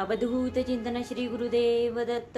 अवधूत चिंतन श्री गुरुदेव दत्त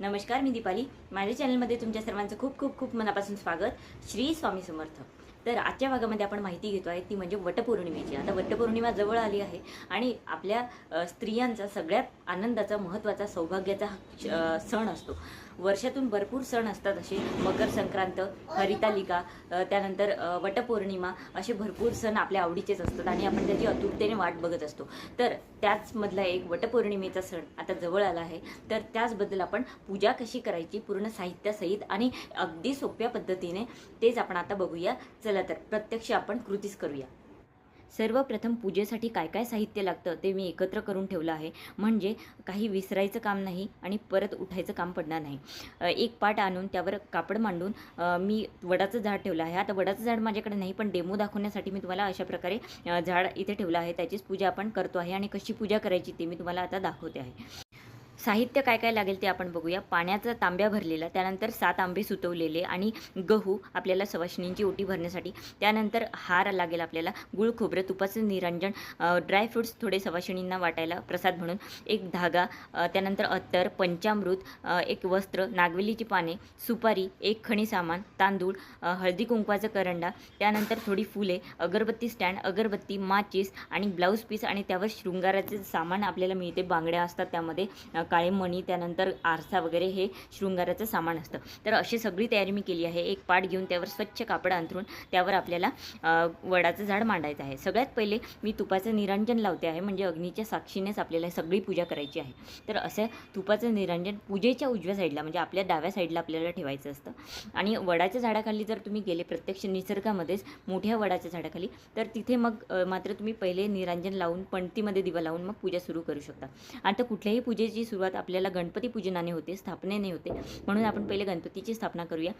नमस्कार मी दीपाली. माझ्या चॅनलमध्ये तुमच्या सर्वांचं खूप खूप खूप मनापासून स्वागत. श्री स्वामी समर्थ. तर आजच्या भागामध्ये आपण माहिती घेतो आहे ती म्हणजे वटपौर्णिमेची. आता वटपौर्णिमा जवळ आली आहे आणि आपल्या स्त्रियांचा सगळ्यात आनंदाचा महत्त्वाचा सौभाग्याचा सण असतो. वर्षातून भरपूर सण असतात असे. मकर संक्रांत हरितालिका त्यानंतर वटपौर्णिमा असे भरपूर सण आपल्या आवडीचेच असतात आणि आपण त्याची अतुरतेने वाट बघत असतो. तर त्याचमधला एक वटपौर्णिमेचा सण आता जवळ आला आहे. तर त्याचबद्दल आपण पूजा कशी करायची पूर्ण साहित्यासहित आणि अगदी सोप्या पद्धतीने तेच आपण आता बघूया. चला तर प्रत्यक्ष आपण कृतीच करूया. सर्वप्रथम पूजेसाठी काय काय साहित्य लागतं ते मी एकत्र करून ठेवलं आहे. म्हणजे काही विसरायचं काम नाही आणि परत उठायचं काम पडणार नाही. एक पाट आणून त्यावर कापड मांडून मी वडाचं झाड ठेवलं आहे. आता वडाचं झाड माझ्याकडे नाही पण डेमो दाखवण्यासाठी मी तुम्हाला अशा प्रकारे झाड इथे ठेवलं आहे. त्याचीच पूजा आपण करतो आहे आणि कशी पूजा करायची ते मी तुम्हाला आता दाखवते आहे. साहित्य काय काय लागेल ते आपण बघूया. पाण्याचा तांब्या भरलेला त्यानंतर सात आंबे सुतवलेले आणि गहू आपल्याला सवाशिणींची ओटी भरण्यासाठी. त्यानंतर हार लागेल आपल्याला गुळ खोबरं तुपाचं निरंजन ड्रायफ्रुट्स थोडे सवाशिणींना वाटायला प्रसाद म्हणून. एक धागा त्यानंतर अत्तर पंचामृत एक वस्त्र नागवेलीची पाने सुपारी एक खणी सामान तांदूळ हळदी कुंकवाचा करंडा त्यानंतर थोडी फुले अगरबत्ती स्टँड अगरबत्ती माचीस आणि ब्लाऊज पीस आणि त्यावर शृंगाराचे सामान आपल्याला मिळते. बांगड्या असतात त्यामध्ये काळे मणी त्यानंतर आरसा वगैरे हे शृंगाराचं सामान असतं. तर अशी सगळी तयारी मी केली आहे. एक पाट घेऊन त्यावर स्वच्छ कापड अंथरून त्यावर आपल्याला वडाचं झाड मांडायचं आहे. सगळ्यात पहिले मी तुपाचं निरंजन लावते आहे. म्हणजे अग्नीच्या साक्षीनेच आपल्याला सगळी पूजा करायची आहे. तर असं तुपाचं निरंजन पूजेच्या उजव्या साईडला म्हणजे आपल्या डाव्या साईडला आपल्याला ठेवायचं असतं. आणि वडाच्या झाडाखाली जर तुम्ही गेले प्रत्यक्ष निसर्गामध्येच मोठ्या वडाच्या झाडाखाली तर तिथे मग मात्र तुम्ही पहिले निरंजन लावून पणतीमध्ये दिवा लावून मग पूजा सुरू करू शकता. आता कुठल्याही पूजेची सुरुवात आपल्याला गणपती पूजनाने होते स्थापनेने होते. म्हणून आपण पहिले गणपतीची स्थापना करूया.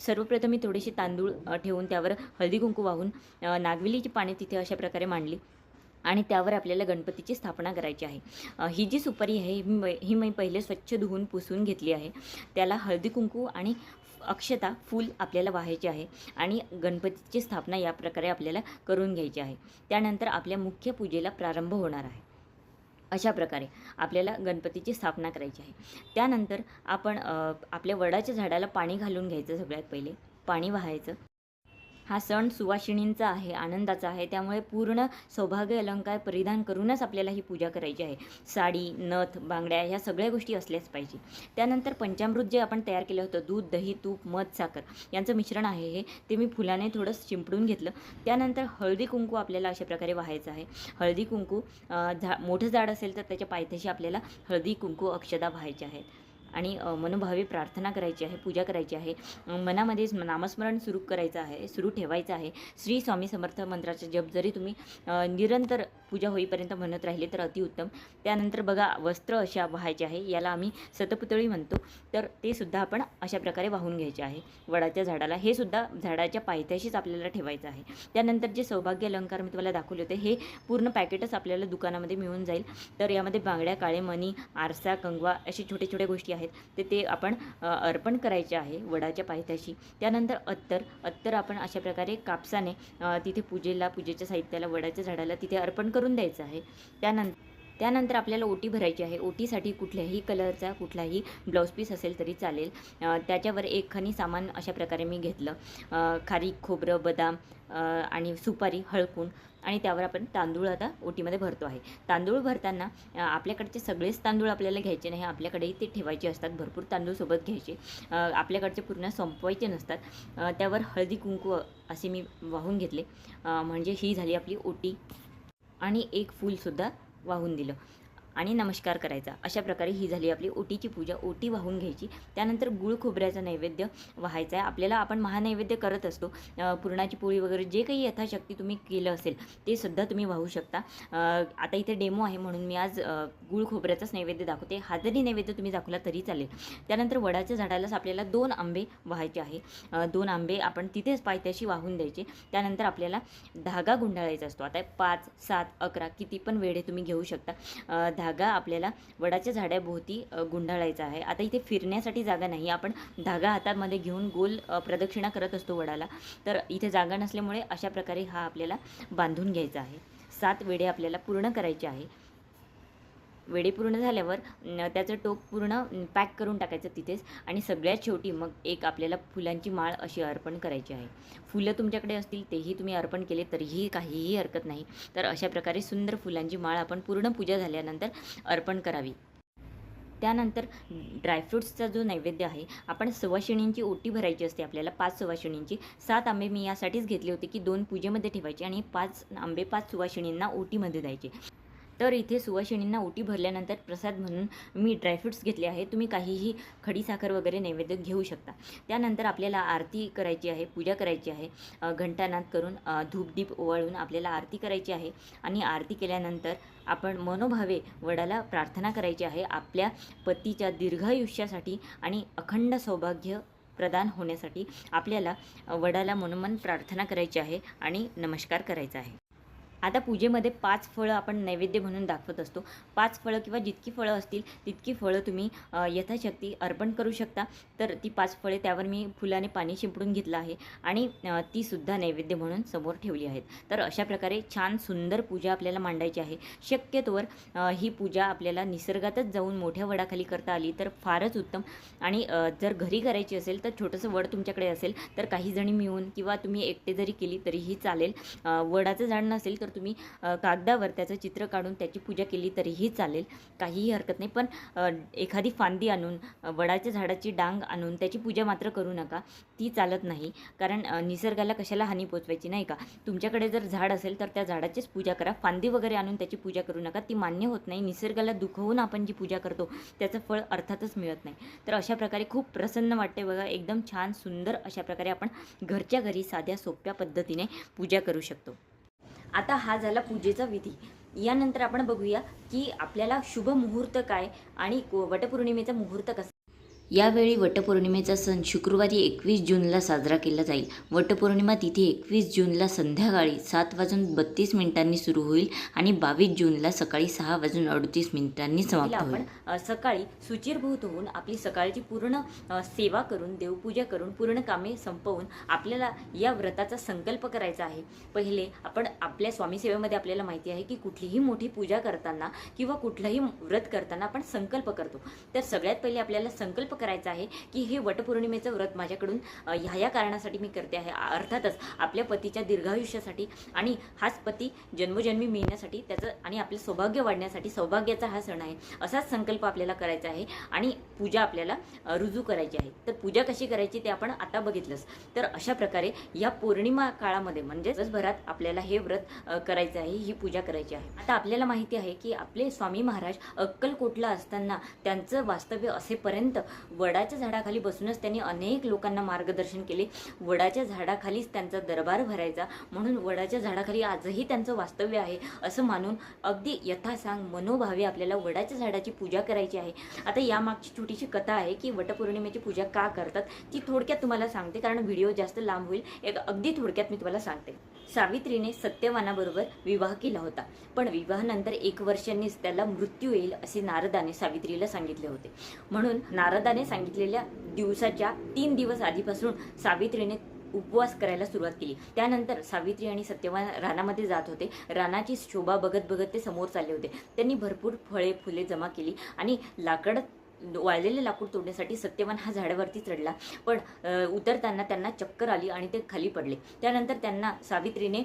सर्वप्रथम मी थोडेसे तांदूळ ठेवून त्यावर हळदी कुंकू वाहून नागविलीची नागवेलीची पाने तिथे अशा प्रकारे मांडली आणि त्यावर आपल्याला गणपतीची स्थापना करायची आहे. ही जी सुपारी आहे ही मी ही मी पहिले स्वच्छ धुवून पुसून घेतली आहे. त्याला हळदी कुंकू आणि अक्षता फूल आपल्याला वाहायचे आहे आणि गणपतीची स्थापना या प्रकारे आपल्याला करून घ्यायची आहे. त्यानंतर आपल्या मुख्य पूजेला प्रारंभ होणार आहे. अशा प्रकारे आपल्याला गणपतीची स्थापना करायची आहे. त्यानंतर आपण आपल्या वडाच्या झाडाला पाणी घालून घ्यायचं सगळ्यात पहिले. पाणी वाहायचं. हा सण सुवासिणींचा आहे आनंदाचा आहे. त्यामुळे पूर्ण सौभाग्य अलंकार परिधान करूनच आपल्याला ही पूजा करायची आहे. साडी नथ बांगड्या ह्या सगळ्या गोष्टी असल्याच पाहिजे. त्यानंतर पंचामृत जे आपण तयार केलं होतं दूध दही तूप मध साखर यांचं मिश्रण आहे हे. ते मी फुलाने थोडं शिंपडून घेतलं. त्यानंतर हळदी कुंकू आपल्याला अशा प्रकारे व्हायचं आहे. हळदी कुंकू झा मोठं झाड असेल तर त्याच्या पायथ्याशी आपल्याला हळदी कुंकू अक्षदा व्हायच्या आहेत. आणि मनोभावे प्रार्थना करायची आहे पूजा करायची आहे. मनामध्ये नामस्मरण सुरू करायचं आहे सुरू ठेवायचं आहे. श्री स्वामी समर्थ मंत्राचा जप जरी तुम्ही निरंतर पूजा होईपर्यंत म्हणत राहिले तर अतिउत्तम त्यानंतर बघा वस्त्र अशा वाहायचे आहे याला आम्ही सतपुतळी म्हणतो. तर ते सुद्धा आपण अशा प्रकारे वाहून घ्यायचे आहे. वडाच्या झाडाला हे सुद्धा झाडाच्या पायथ्याशीच आपल्याला ठेवायचं आहे. त्यानंतर जे सौभाग्य अलंकार मी तुम्हाला दाखवले होते हे पूर्ण पॅकेटच आपल्याला दुकानामध्ये मिळून जाईल. तर यामध्ये बांगड्या काळे मणी आरसा कंगवा असे छोटे छोटे गोष्टी आहेत. तर ते आपण अर्पण करायचे आहे वडाच्या पायथ्याशी. त्यानंतर अत्तर अत्तर आपण अशा प्रकारे कापसाने तिथे पूजेला पूजेच्या साहित्याला वडाच्या झाडाला तिथे अर्पण करून द्यायचं आहे. त्यानंतर त्यानंतर आपल्याला ओटी भरायची आहे. ओटीसाठी कुठल्याही कलरचा कुठलाही ब्लाऊज पीस असेल तरी चालेल. त्याच्यावर एक खनी सामान अशा प्रकारे मी घेतलं. खारीक खोबरं बदाम आणि सुपारी हळकून आणि त्यावर आपण तांदूळ आता ओटीमध्ये भरतो आहे. तांदूळ भरताना आपल्याकडचे सगळेच तांदूळ आपल्याला घ्यायचे नाही. आपल्याकडेही ते ठेवायचे असतात. भरपूर तांदूळ सोबत घ्यायचे. आपल्याकडचे पूर्ण संपवायचे नसतात. त्यावर हळदी कुंकू असे मी वाहून घेतले. म्हणजे ही झाली आपली ओटी. आणि एक फूलसुद्धा वाहून दिलं. आणि नमस्कार करायचा. अशा प्रकारे ही झाली आपली ओटीची पूजा. ओटी वाहून घ्यायची. त्यानंतर गुळ खोबऱ्याचा नैवेद्य व्हायचा आहे. आपल्याला आपण महानैवेद्य करत असतो. पुरणाची पोळी वगैरे जे काही यथाशक्ती तुम्ही केलं असेल ते सुद्धा तुम्ही वाहू शकता. आता इथे डेमो आहे म्हणून मी आज गुळ खोबऱ्याचाच नैवेद्य दाखवते. हा जरी नैवेद्य तुम्ही दाखवला तरी चालेल. त्यानंतर वडाच्या झाडालाच आपल्याला दोन आंबे वाहायचे आहे. दोन आंबे आपण तिथेच पायथ्याशी वाहून द्यायचे. त्यानंतर आपल्याला धागा गुंडाळायचा असतो. आता पाच सात अकरा किती पण वेळे तुम्ही घेऊ शकता. धागा आपल्याला वडाच्या झाडाभोवती गुंडाळायचा आहे. आता इथे फिरण्यासाठी जागा नाही. आपण धागा हातामध्ये घेऊन गोल प्रदक्षिणा करत असतो वडाला. तर इथे जागा नसल्यामुळे अशा प्रकारे हा आपल्याला बांधून घ्यायचा आहे. सात वेळे आपल्याला पूर्ण करायचे आहे. वेळे पूर्ण झाल्यावर न, त्याचं टोक पूर्ण पॅक करून टाकायचं तिथेच आणि सगळ्यात शेवटी मग एक आपल्याला फुलांची माळ अशी अर्पण करायची आहे. फुलं तुमच्याकडे असतील तेही तुम्ही अर्पण केले तरीही काहीही हरकत नाही. तर अशा प्रकारे सुंदर फुलांची माळ आपण पूर्ण पूजा झाल्यानंतर अर्पण करावी. त्यानंतर ड्रायफ्रुट्सचा जो नैवेद्य आहे आपण सुवासिनींची ओटी भरायची असते आपल्याला पाच सुवासिनींची सात आंबे मी यासाठीच घेतले होते की दोन पूजेमध्ये ठेवायचे आणि पाच आंबे पाच सुवाशिणींना ओटीमध्ये द्यायचे. तर इथे सुवासिनींना ओटी भरल्यानंतर प्रसाद म्हणून मी ड्रायफ्रूट्स घेतले आहे तुम्ही काहीही खडीसाखर वगैरे नैवेद्य घेऊ शकता. त्यानंतर आपल्याला आरती करायची आहे पूजा करायची आहे. घंटानाद करून धूपदीप ओवाळून आपल्याला आरती करायची आहे. आणि आरती केल्यानंतर आपण मनोभावे वडाला प्रार्थना करायची आहे आपल्या पतीच्या दीर्घायुष्यासाठी आणि अखंड सौभाग्य प्रदान होण्यासाठी आपल्याला वडाला मनोमन प्रार्थना करायची आहे आणि नमस्कार करायचा आहे. आता पूजेमध्ये पाच फळं आपण नैवेद्य म्हणून दाखवत असतो. पाच फळं किंवा जितकी फळं असतील तितकी फळं तुम्ही यथाशक्ती अर्पण करू शकता. तर ती पाच फळे त्यावर मी फुलाने पाणी शिंपडून घेतलं आहे आणि तीसुद्धा नैवेद्य म्हणून समोर ठेवली आहेत. तर अशा प्रकारे छान सुंदर पूजा आपल्याला मांडायची आहे. शक्यतोवर ही पूजा आपल्याला निसर्गातच जाऊन मोठ्या वडाखाली करता आली तर फारच उत्तम आणि जर घरी करायची असेल तर छोटंसं वड तुमच्याकडे असेल तर काही जणी मिळून किंवा तुम्ही एकटे जरी केली तरीही चालेल. वडाचं झाड नसेल तर तुम्ही कागदावर त्याचं चित्र काढून त्याची पूजा केली तरीही चालेल. काहीही हरकत नाही. पण एखादी फांदी आणून वडाच्या झाडाची डांग आणून त्याची पूजा मात्र करू नका. ती चालत नाही. कारण निसर्गाला कशाला हानी पोचवायची नाही का? तुमच्याकडे जर झाड असेल तर त्या झाडाचीच पूजा करा. फांदी वगैरे आणून त्याची पूजा करू नका. ती मान्य होत नाही. निसर्गाला दुखवून आपण जी पूजा करतो त्याचं फळ अर्थातच मिळत नाही. तर अशा प्रकारे खूप प्रसन्न वाटते बघा. एकदम छान सुंदर अशा प्रकारे आपण घरच्या घरी साध्या सोप्या पद्धतीने पूजा करू शकतो. आता हा झाला पूजेचा विधी. यानंतर आपण बघूया की आपल्याला शुभ मुहूर्त काय आणि वटपौर्णिमेचा मुहूर्त कसा यावेळी वटपौर्णिमेचा सण शुक्रवारी एकवीस जूनला साजरा केला जाईल. वटपौर्णिमा तिथे एकवीस जूनला संध्याकाळी सात वाजून बत्तीस मिनिटांनी सुरू होईल आणि बावीस जूनला सकाळी सहा वाजून अडतीस मिनिटांनी समाप्त होईल. सकाळी सुचिरभूत होऊन आपली सकाळची पूर्ण सेवा करून देवपूजा करून पूर्ण कामे संपवून आपल्याला या व्रताचा संकल्प करायचा आहे. पहिले आपण आपल्या स्वामी सेवेमध्ये आपल्याला माहिती आहे की कुठलीही मोठी पूजा करताना किंवा कुठलंही व्रत करताना आपण संकल्प करतो. तर सगळ्यात पहिले आपल्याला संकल्प करायचं आहे की हे वटपौर्णिमेचं व्रत माझ्याकडून ह्या या कारणासाठी मी करते आहे. अर्थातच आपल्या पतीच्या दीर्घायुष्यासाठी आणि हाच पती जन्मजन्मी मिळण्यासाठी त्याचं आणि आपलं सौभाग्य वाढण्यासाठी सौभाग्याचा हा सण आहे असाच संकल्प आपल्याला करायचा आहे आणि पूजा आपल्याला रुजू करायची आहे. तर पूजा कशी करायची ते आपण आता बघितलंच. तर अशा प्रकारे या पौर्णिमा काळामध्ये म्हणजे दिवसभरात आपल्याला हे व्रत करायचं आहे ही पूजा करायची आहे. आता आपल्याला माहिती आहे की आपले स्वामी महाराज अक्कलकोटला असताना त्यांचं वास्तव्य असेपर्यंत वडाच्या झाडाखाली बसूनच त्यांनी अनेक लोकांना मार्गदर्शन केले. वडाच्या झाडाखालीच त्यांचा दरबार भरायचा. म्हणून वडाच्या झाडाखाली आजही त्यांचं वास्तव्य आहे असं मानून अगदी यथासांग मनोभावे आपल्याला वडाच्या झाडाची पूजा करायची आहे. आता यामागची छोटीशी कथा आहे की वटपौर्णिमेची पूजा का करतात ती थोडक्यात तुम्हाला सांगते. कारण व्हिडिओ जास्त लांब होईल. एक अगदी थोडक्यात मी तुम्हाला सांगते. सावित्रीने सत्यवानाबरोबर विवाह केला होता. पण विवाहानंतर एक वर्षांनीच त्याला मृत्यू येईल असे नारदाने सावित्रीला सांगितले होते. म्हणून नारदाने सांगितलेल्या दिवसाच्या तीन दिवस आधीपासून सावित्रीने उपवास करायला सुरुवात केली. त्यानंतर सावित्री आणि सत्यवान रानामध्ये जात होते. रानाची शोभा बघत बघत ते समोर चालले होते. त्यांनी भरपूर फळे फुले जमा केली आणि लाकड वाळलेले लाकूड तोडण्यासाठी सत्यवान हा झाडावरती चढला. पण उतरताना त्यांना चक्कर आली आणि ते खाली पडले. त्यानंतर त्यांना सावित्रीने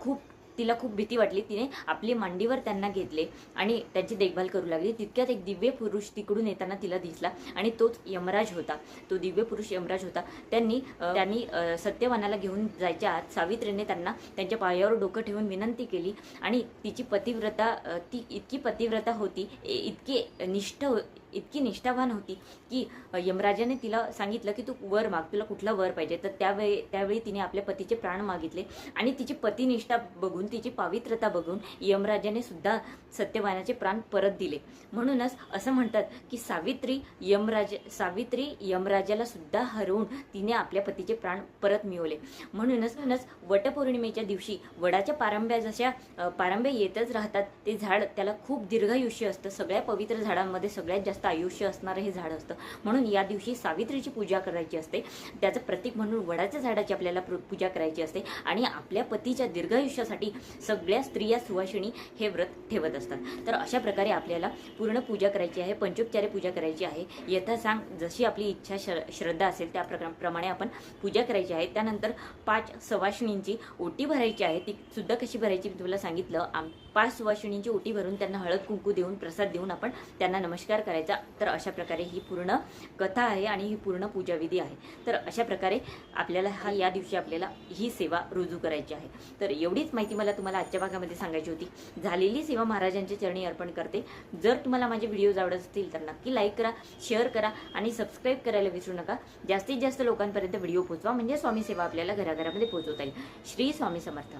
खूप तिला खूप भीती वाटली. तिने आपली मांडीवर त्यांना घेतले आणि त्यांची देखभाल करू लागली. तितक्यात एक दिव्य पुरुष तिकडून येताना तिला दिसला आणि तोच यमराज होता. तो दिव्य पुरुष यमराज होता. त्यांनी त्यांनी सत्यवानाला घेऊन जायच्या आत सावित्रीने त्यांना त्यांच्या पायावर डोकं ठेवून विनंती केली आणि तिची पतिव्रता ती इतकी पतिव्रता होती ए- इतकी निष्ठ इतकी निष्ठावान होती की यमराजाने तिला सांगितलं की तू वर माग तुला कुठला वर पाहिजे? तर त्यावेळी त्यावेळी तिने आपल्या पतीचे प्राण मागितले आणि तिची पतिनिष्ठा बघून तिची पावित्रता बघून यमराजाने सुद्धा सत्यवानाचे प्राण परत दिले. म्हणूनच असं म्हणतात की सावित्री यमराज सावित्री यमराजाला सुद्धा हरवून तिने आपल्या पतीचे प्राण परत मिळवले. म्हणूनच म्हणूनच वटपौर्णिमेच्या दिवशी वडाच्या पारंब्या जशा पारंब्या येतच राहतात ते झाड त्याला खूप दीर्घायुष्य असतं. सगळ्या पवित्र झाडांमध्ये सगळ्यात जास्त जास्त आयुष्य असणारं हे झाड असतं. म्हणून या दिवशी सावित्रीची पूजा करायची असते. त्याचं प्रतीक म्हणून वडाच्या झाडाची आपल्याला प्र- पूजा करायची असते. आणि आपल्या पतीच्या दीर्घायुष्यासाठी सगळ्या स्त्रिया सुवासिनी हे व्रत ठेवत असतात. तर अशा प्रकारे आपल्याला पूर्ण पूजा करायची आहे पंचोपचारे पूजा करायची आहे. यथा सांग जशी आपली इच्छा श्र श्रद्धा असेल त्या प्रका- प्रमाणे आपण पूजा करायची आहे. त्यानंतर पाच सवाशिणींची ओटी भरायची आहे. ती सुद्धा कशी भरायची मी तुला सांगितलं. आम पाच सुवासिनींची ओटी भरून त्यांना हळद कुंकू देऊन प्रसाद देऊन आपण त्यांना नमस्कार करायचा. तर अशा प्रकारे ही पूर्ण कथा आहे आणि ही पूर्ण पूजाविधी आहे. तर अशा प्रकारे आपल्याला हा या दिवशी आपल्याला ही सेवा रुजू करायची आहे. तर एवढीच माहिती मला तुम्हाला आजच्या भागामध्ये सांगायची होती. झालेली सेवा महाराजांच्या चरणी अर्पण करते. जर तुम्हाला माझे व्हिडिओज आवडत असतील तर नक्की लाईक करा शेअर करा आणि सबस्क्राईब करायला विसरू नका. जास्तीत जास्त लोकांपर्यंत व्हिडिओ पोहोचवा. म्हणजे स्वामी सेवा आपल्याला घराघरामध्ये पोहोचवता येईल. श्री स्वामी समर्थ.